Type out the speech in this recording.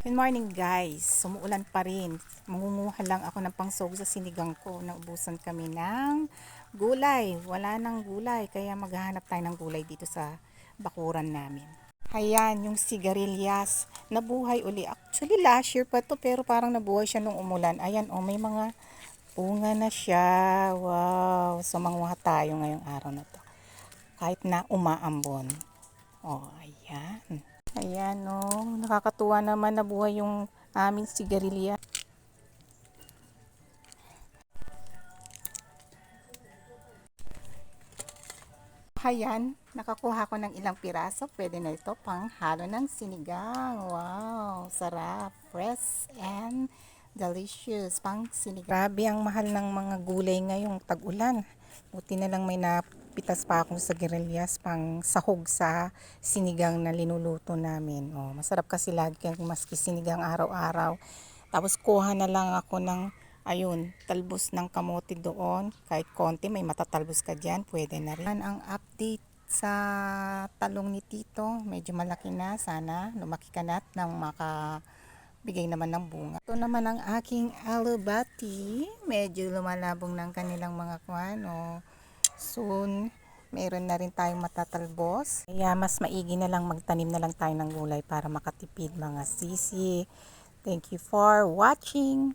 Good morning guys. Sumuulan pa rin. Mangunguha lang ako ng pangsog sa sinigang ko. Naubusan kami ng gulay. Wala nang gulay. Kaya maghahanap tayo ng gulay dito sa bakuran namin. Ayan, yung sigarilyas. Nabuhay uli. Actually, last year pa to pero parang nabuhay siya nung umulan. Ayan, oh, may mga bunga na siya. Wow. So, manguha tayo ngayong araw na to. Kahit na umaambon. Oh, ayan. Ayan, oh. Nakakatuwa naman na buhay yung aming sigarilya. Ayan, nakakuha ko ng ilang piraso. Pwede na ito pang halo ng sinigang. Wow, sarap. Fresh and delicious. Pang sinigang. Grabe ang mahal ng mga gulay ngayong tag-ulan. Buti na lang may napitas pa akong sa girilyas pang sahog sa sinigang na linuluto namin. Oh, masarap kasi lagi kang maski sinigang araw-araw. Tapos kuha na lang ako ng ayun, talbos ng kamote doon. Kahit konti, may matatalbos ka dyan, pwede na rin. Yan ang update sa talong ni Tito. Medyo malaki na. Sana lumaki ka na at nang maka bigay naman ng bunga. Ito naman ang aking alubati. Medyo lumalabong ng kanilang mga kwan. O, soon, meron na rin tayong matatalbos. Kaya mas maigi na lang magtanim na lang tayo ng gulay para makatipid mga sisi. Thank you for watching.